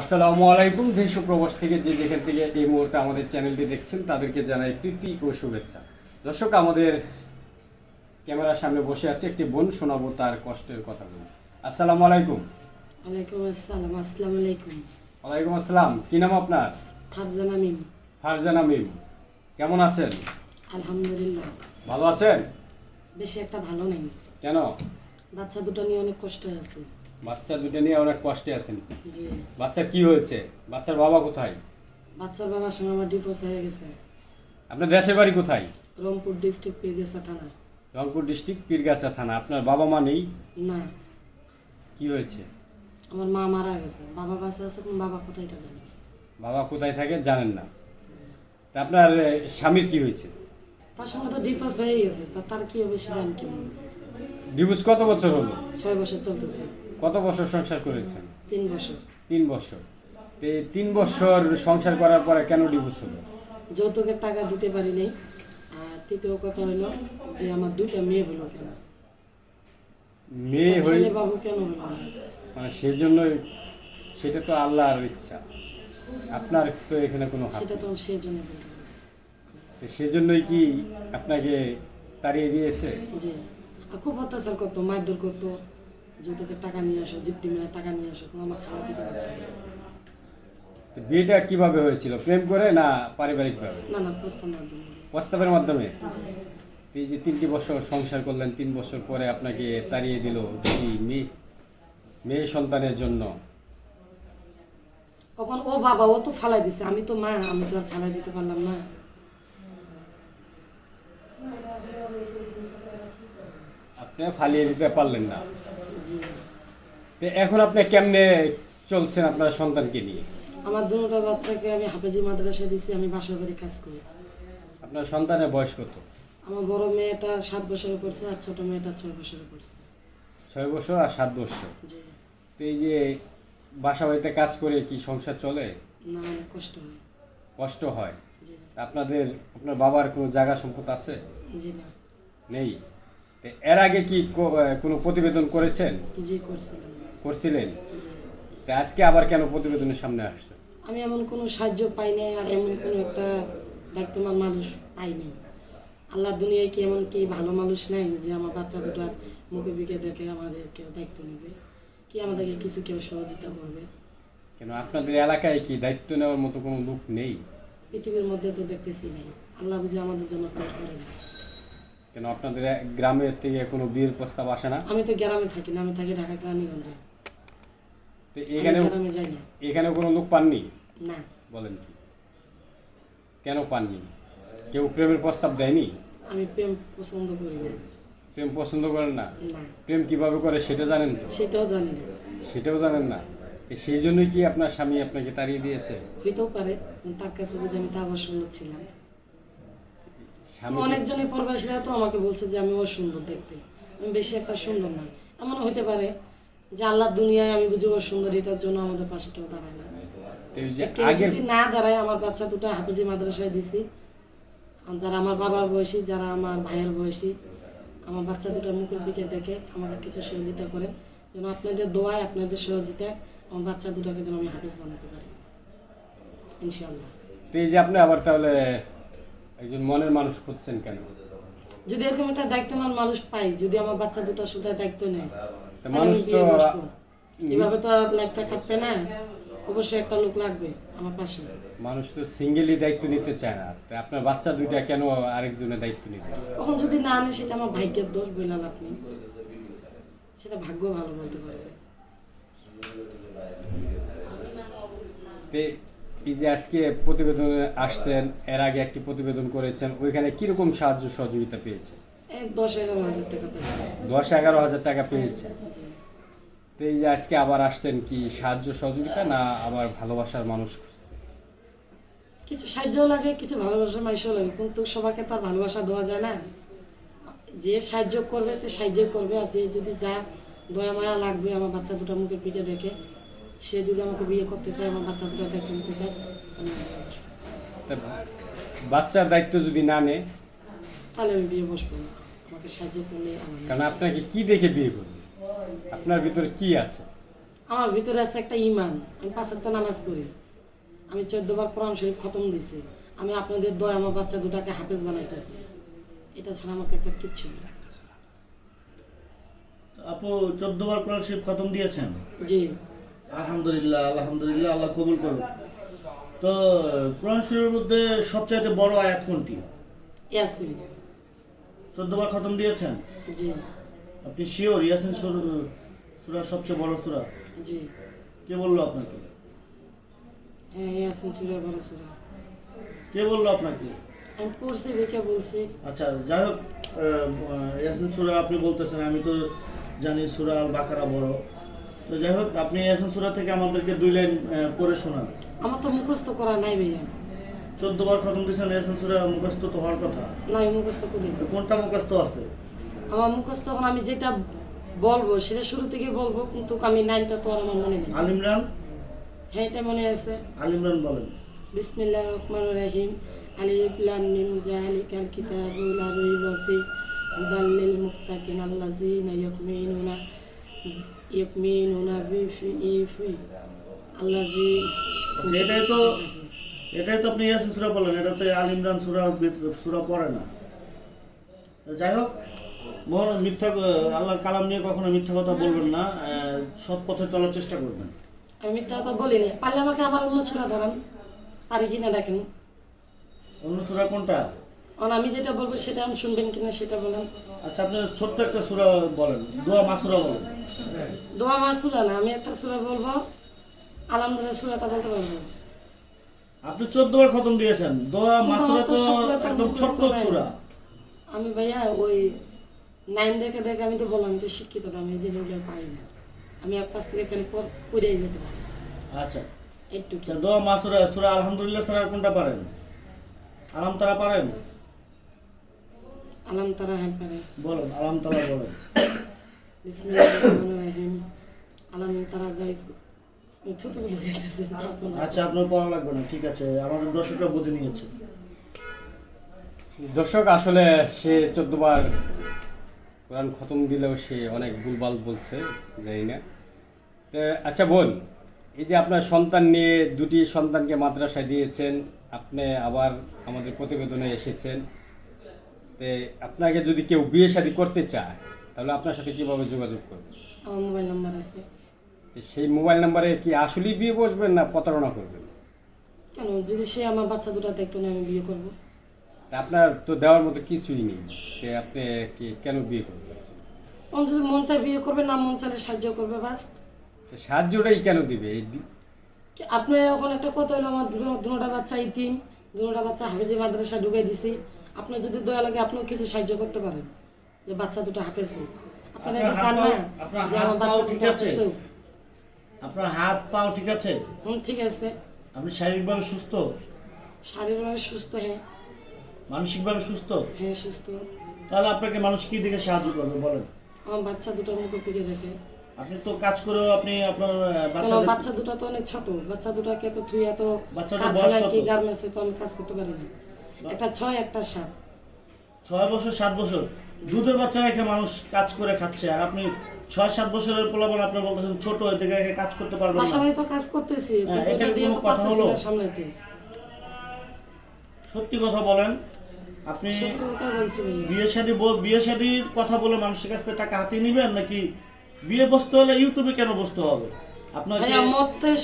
আসসালামু আলাইকুম দেশ প্রবাস থেকে যে যেখান থেকে এই মুহূর্তে আমাদের চ্যানেলটি দেখছেন তাদেরকে জানাই প্রীতি ও শুভেচ্ছা। দর্শক আমাদের ক্যামেরার সামনে বসে আছে একটি বোন শোনাবো তার কষ্টের কথাগুলো। আসসালামু আলাইকুম। ওয়ালাইকুম আসসালাম আসসালামু আলাইকুম। ওয়ালাইকুম আসসালাম কি নাম আপনার? ফারজানা মিম। ফারজানা মিম কেমন আছেন? আলহামদুলিল্লাহ। ভালো আছেন? বেশি একটা ভালো নেই। কেন? বাচ্চা দুটো নিয়ে অনেক কষ্ট আছে বাচ্চা দুটো নিয়ে অনেক কষ্টে আছেন। জি। বাচ্চার কি হয়েছে? বাচ্চার বাবা কোথায়? বাচ্চার সঙ্গে আমার ডিভোর্স হয়ে গেছে। আপনার দেশের বাড়ি কোথায়? রংপুর ডিস্ট্রিক্ট পীরগেছা থানা। রংপুর ডিস্ট্রিক্ট পীরগাছা থানা। আপনার বাবা মা নেই? না। কি হয়েছে? আমার মা মারা গেছে। বাবা বাচ্চা আছে কিন্তু বাবা কোথায় থাকে বাবা কোথায় থাকে জানেন না। তা আপনার স্বামীর কি হয়েছে? তার সঙ্গে তো ডিভোর্স হয়ে গেছে। তা তার কি হবে সেটা আমি কি? ডিভোর্স কত বছর হলো? ছয় বছর চলতেছে। কত বছর সংসার করেছেন? তিন বছর। তিন বছর। তো তিন বছর সংসার করার পরে কেন ডিভোর্স হলো? যৌতুকের টাকা দিতে পারি নাই। আর তৃতীয় কথা হলো যে আমার দুইটা মেয়ে হলো কেন? মেয়ে হয়ে ছেলে বাবু কেন হলো? মানে সেজন্যই সেটা তো আল্লাহর ইচ্ছা। আপনার তো এখানে কোনো হাত সেটা তো সেই জন্য। তো সেজন্যই কি আপনাকে তাড়িয়ে দিয়েছে? জি। আর খুব অত্যাচার করতো মারধর করতো। যৌতুকের টাকা নিয়ে আসো জিপ্তি মেয়ে টাকা নিয়ে আসো আমার খাওয়া দিতে বিয়েটা কীভাবে হয়েছিল? প্রেম করে না পারিবারিকভাবে? না না প্রস্তাব মাধ্যমে। প্রস্তাবের মাধ্যমে? এই যে তিনটি বছর সংসার করলেন তিন বছর পরে আপনাকে তাড়িয়ে দিল মেয়ে মেয়ে সন্তানের জন্য। তখন ও বাবা ও তো ফালাই দিছে। আমি তো মা আমি তো আর ফালাই দিতে পারলাম না। আপনি ফালিয়ে দিতে পারলেন না। তো এখন আপনি কেমনে চলছেন আপনার সন্তানকে নিয়ে? আমার দুটো বাচ্চাকে আমি হাফেজি মাদ্রাসা দিছি আমি বাসা বাড়ি কাজ করি। আপনার সন্তানের বয়স কত? আমার বড় মেয়েটা সাত বছরে পড়ছে আর ছোট মেয়েটা ছয় বছরে পড়ছে। ছয় বছর আর সাত বছর? জি। তো এই যে বাসা বাড়িতে কাজ করে কি সংসার চলে? না অনেক কষ্ট হয়। কষ্ট হয়? জি। আপনাদের আপনার বাবার কোনো জায়গা সম্পদ আছে? জি না। নেই? তো এর আগে কি কো- কোনো প্রতিবেদন করেছেন? জি করছিলাম। করছিলেন। তো আজকে আবার কেন প্রতিবেদনের সামনে আসছে আমি এমন কোনো সাহায্য পাই নাই আর এমন কোনো একটা দায়িত্বমান মানুষ পাই নাই। আল্লাহ দুনিয়ায় কি এমন কি ভালো মানুষ নাই যে আমার বাচ্চা দুটার মুখে বিকে দেখে আমাদের কেউ দায়িত্ব নেবে? কি আমাদেরকে কিছু কেউ সহযোগিতা করবে? কেন আপনাদের এলাকায় কি দায়িত্ব নেওয়ার মতো কোনো লোক নেই? পৃথিবীর মধ্যে তো দেখতেছি নাই। আল্লাহ বুঝে আমাদের জন্য তৈরি করে না কেন আপনাদের গ্রামের থেকে কোনো বিয়ের প্রস্তাব আসে না? আমি তো গ্রামে থাকি না আমি থাকি ঢাকা রানীগঞ্জে তো এখানে এখানে কোনো লোক পাননি? না। বলেন কি। কেন পাননি? কেউ প্রেমের প্রস্তাব দেয়নি? আমি প্রেম পছন্দ করি না। প্রেম পছন্দ করেন না? প্রেম কীভাবে করে সেটা জানেন তো? সেটাও সেটাও জানেন না। সেই জন্যই কি আপনার স্বামী আপনাকে তাড়িয়ে দিয়েছে? হইতেও পারে তার কাছে বুঝে আমি তা সুন্দর ছিলাম। অনেকজনই প্রবাসীরা তো আমাকে বলছে যে আমি অসুন্দর দেখতে। আমি বেশি একটা সুন্দর না এমন হতে পারে যে আল্লাহ দুনিয়ায় আমি বুঝি অসুন্দর এটার জন্য আমাদের পাশে কেউ দাঁড়ায় না। যদি না দাঁড়ায় আমার বাচ্চা দুটো হাফেজি মাদ্রাসায় দিছি। যারা আমার বাবার বয়সী যারা আমার ভাইয়ের বয়সী আমার বাচ্চা দুটো মুখের দিকে দেখে আমাকে কিছু সহযোগিতা করে যেন আপনাদের দোয়ায় আপনাদের সহযোগিতায় আমার বাচ্চা দুটোকে যেন আমি হাফেজ বানাতে পারি। তো এই যে আপনি আবার তাহলে একজন মনের মানুষ খুঁজছেন কেন? যদি এরকম একটা দায়িত্বমান মানুষ পাই যদি আমার বাচ্চা দুটো শুধু দায়িত্ব নেয়। মানুষ তো এভাবে তো লাইফটা কাটবে না। অবশ্যই একটা লোক লাগবে আমার পাশে। মানুষ তো সিঙ্গেলি দায়িত্ব নিতে চায় না। আপনার বাচ্চা দুইটা কেন আরেকজনের দায়িত্ব নিবে? তখন যদি না আনে সেটা আমার ভাগ্যের দোষ বললাম আপনি। সেটা ভাগ্য ভালো বলতে পারবে। এই যে আজকে প্রতিবেদনে আসছেন এর আগে একটি প্রতিবেদন করেছেন ওইখানে কীরকম সাহায্য সহযোগিতা পেয়েছে? এই দশ এগারো হাজার টাকা পেয়েছে। তো এই যে আজকে আবার আসছেন কি সাহায্য সহযোগিতা না আবার ভালোবাসার মানুষ কিছু সাহায্যও লাগে কিছু ভালোবাসার মানুষও লাগে কিন্তু সবাইকে তার ভালোবাসা দেওয়া যায় না। যে সাহায্য করবে সে সাহায্য করবে আর যে যদি যা দয়া মায়া লাগবে আমার বাচ্চা দুটো মুখে পিঠে দেখে সে যদি আমাকে বিয়ে করতে চায় আমার বাচ্চা দুটো দেখতে নিতে চায় বাচ্চার দায়িত্ব যদি না নেয়? তাহলে আমি বিয়ে বসবো না। আমাকে সাহায্য করলে কারণ আপনাকে কি দেখে বিয়ে করবে? আপনার ভিতরে কি আছে? আমার ভিতরে আছে একটা ইমান। আমি পাঁচ একটা নামাজ পড়ি। আমি চোদ্দবার কোরআন শরীফ খতম দিছি। আমি আপনাদের দয় আমার বাচ্চা দুটাকে হাফেজ বানাইতেছি। এটা ছাড়া আমার কাছে কিচ্ছু নেই। আপু চোদ্দ বার কোরআন শরীফ খতম দিয়েছেন? জি। আলহামদুলিল্লাহ আলহামদুলিল্লাহ আল্লাহ কবুল করুন তো কোরআন শরীফের মধ্যে সবচাইতে বড় আয়াত কোনটি? ইয়াসিন। চোদ্দ বার খতম দিয়েছেন? জি। আপনি শিওর ইয়াসিন সুরা সবচেয়ে বড় সুরা? জি। কে বলল আপনাকে? হ্যাঁ ইয়াসিন সুরা বড় সুরা। কে বলল আপনাকে? আমি পড়ছি বলছি। আচ্ছা যাই হোক ইয়াসিন সুরা আপনি বলতেছেন আমি তো জানি সুরা আল বাকারা বড়। তো যাই হোক আপনি ইয়াসিন সুরা থেকে আমাদেরকে দুই লাইন পড়ে শোনান। আমার তো মুখস্থ করা নাই ভাইয়া। চোদ্দ বার খতম দিয়েছেন ইয়াসিন সুরা মুখস্থ তো হওয়ার কথা। না আমি মুখস্থ করি। তো কোনটা মুখস্থ আছে? আমার মুখস্থ এখন আমি যেটা বলব সেটা শুরু থেকে বলব কিন্তু আমি নাইনটা তো আর আমার মনে নেই। আল ইমরান? হ্যাঁ এটা মনে আছে। আল ইমরান বলেন। বিসমিল্লাহ রহমান রহিম। আলিফ লাম মিম জালিকাল কিতাবু লা রাইবা ফি হুদাল লিল মুত্তাকিন আল্লাযিনা ইউমিনুনা ইউমিনুনা বিফি ইফি আল্লাযী আচ্ছা, এটাই তো এটাই তো আপনি ইয়াসিন সুরা বলেন এটাতে আল ইমরান সুরা সুরা পড়ে না। যাই হোক মোহন মিথ্যা আল্লাহর কালাম নিয়ে কখনো মিথ্যা কথা বলবেন না সৎ পথে চলার চেষ্টা করবেন। আমি মিথ্যা কথা বলিনি পারলে আমাকে আবার অন্য ছোড়া ধরান পারি কিনা দেখেন। অন্য সুরা কোনটা? আমি যেটা বলব সেটা আমি শুনবেন কিনা সেটা বলেন। আচ্ছা আপনি ছোট্ট একটা সুরা বলেন দোয়া মাসুরা বলেন। দোয়া মা সুরা না আমি একটা সুরা বলব আলহামদুলিল্লাহ সুরাটা বলতে পারব। আপনি চোদ্দ বার খতম দিয়েছেন। দোয়া কিন্তু মাসুরা তো একদম ছোট্ট নাই। আমি ভাইয়া ওই নাইন দেখে দেখে আমি তো বললাম আমি তো শিক্ষিত না, আমি এই জিনিসগুলো পারি না। আমি এক পাশ থেকে পর- পড়েই যেতে পারি আচ্ছা। একটু দোয়া মাসুরা সুরা আলহামদুলিল্লাহ কোনটা পারেন? আলাম তারা পারেন? আলাম তারা হ্যাঁ পারে। বলেন আলাম তারা বলেন। বিসমিল্লাহির রহমানির রহিম। আলাম তারা আচ্ছা আপনার পড়া লাগবে না ঠিক আছে। আমাদের দর্শকরা বুঝে নিয়েছে। দর্শক আসলে সে চোদ্দবার কোরআন খতম দিলেও সে অনেক ভুলভাল বলছে জানি না। তো আচ্ছা বোন এই যে আপনার সন্তান নিয়ে দুটি সন্তানকে মাদ্রাসায় দিয়েছেন আপনি আবার আমাদের প্রতিবেদনে এসেছেন। তে আপনাকে যদি কেউ বিয়ে শাদী করতে চায় তাহলে আপনার সাথে কীভাবে যোগাযোগ করবে? আমার মোবাইল নাম্বার আছে। সেই মোবাইল নাম্বারে কি আসলেই বিয়ে বসবেন না প্রতারণা করবেন? কেন? যদি সে আমার বাচ্চা দুটো দেখতো না আমি বিয়ে করব। আপনার তো দেওয়ার মতো কিছুই নেই। যে আপনি কি কেন বিয়ে করবেন? যদি মন চায় বিয়ে করবে না মন চাইলে সাহায্য করবে বাস। তো সাহায্যটাই কেন দিবে? আপনি এখন একটা কথা হলো আমার দুটো বাচ্চা ইতিম দুটা বাচ্চা হাফেজি মাদ্রাসা ঢুকাই দিছি। আপনি যদি দয়া লাগে আপনিও কিছু সাহায্য করতে পারেন। যে বাচ্চা দুটো হাফেজ হোক। আপনারা আপনার কি চান হাত না পাও- যে আমার বাচ্চা ঠিক দুটো আছে? আপনার হাত পাও ঠিক আছে? হুম ঠিক আছে। আপনি শারীরিকভাবে সুস্থ? শারীরিকভাবে সুস্থ হ্যাঁ। মানসিকভাবে সুস্থ? হ্যাঁ সুস্থ। তাহলে আপনাকে মানুষ কি দিকে সাহায্য করবে বলেন? আমার বাচ্চা দুটোর মুখে পিকে দেখে। আপনি তো কাজ করেও আপনি আপনার বাচ্চাদের বাচ্চা দুটো তো অনেক ছোট। বাচ্চা দুটাকে তো তুই এত বাচ্চাটার বয়স কত? কি গার্মেন্টসে তো আমি কাজ করতে পারি না। একটা ছয় একটা সাত। ছয় বছর সাত বছর। দুধের বাচ্চা রেখে মানুষ কাজ করে খাচ্ছে আর আপনি ছয় সাত বছরের পোলাপন আপনি বলতেছেন ছোট হয়ে থেকে কাজ করতে পারবেন না। বাড়ি তো কাজ করতেছি হ্যাঁ, এটা এটা কোনো কথা হলো? সত্যি কথা বলেন আপনি বিয়ে শাদী বিয়ে শাদীর কথা বলে মানুষের কাছ থেকে টাকা হাতিয়ে নিবেন নাকি বিয়ে বসতে হলে ইউটিউবে কেন বসতে হবে? ভাইয়া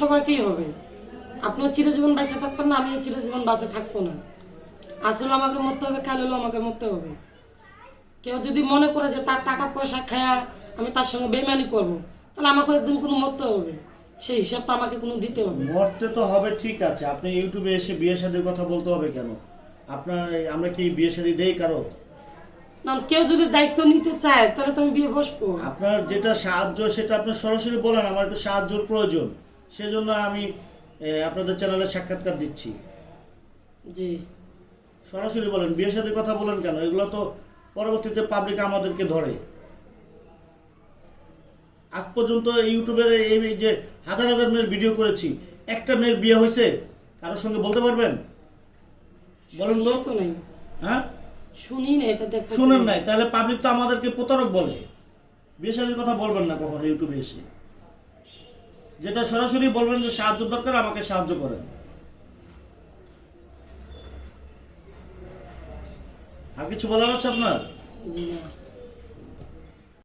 সবাইকেই হবে। আপনিও চিরজীবন বাঁচে থাকবেন না আমিও চিরজীবন বাঁচে থাকব না। আসলে আমাকে মরতে হবে কাল হলেও আমাকে মরতে হবে। কেউ যদি মনে করে যে তার টাকা পয়সা খায়া আমি তার সঙ্গে বেমানি করব। তাহলে আমাকে একদিন কোনো মরতে হবে। সেই হিসাবটা আমাকে কোনো দিতে হবে। মরতে তো হবে ঠিক আছে। আপনি ইউটিউবে এসে বিয়ে শাদীর কথা বলতে হবে কেন? আপনার আমরা কি বিয়ে শাদী দেই কারও? না কেউ যদি দায়িত্ব নিতে চায় তাহলে তো আমি বিয়ে বসবো। আপনার যেটা সাহায্য সেটা আপনি সরাসরি বলেন। আমার একটু সাহায্যের প্রয়োজন। সেজন্য আমি এ, আপনাদের চ্যানেলে সাক্ষাৎকার দিচ্ছি। জি। সরাসরি বলেন বিয়ে শাদীর কথা বলেন কেন? এগুলো তো পরবর্তীতে পাবলিক আমাদেরকে ধরে। আজ পর্যন্ত ইউটিউবের এই যে হাজার হাজার মেয়ের ভিডিও করেছি একটা মেয়ের বিয়ে হয়েছে কারোর সঙ্গে বলতে পারবেন? বলেন তো। হ্যাঁ? শুনি না এটা দেখতে শুনেন নাই তাহলে পাবলিক তো আমাদেরকে প্রতারক বলে। বিয়ে কথা বলবেন না কখনো ইউটিউবে এসে। যেটা সরাসরি বলবেন যে সাহায্য দরকার আমাকে সাহায্য করেন। আর কিছু বলার আছে আপনার?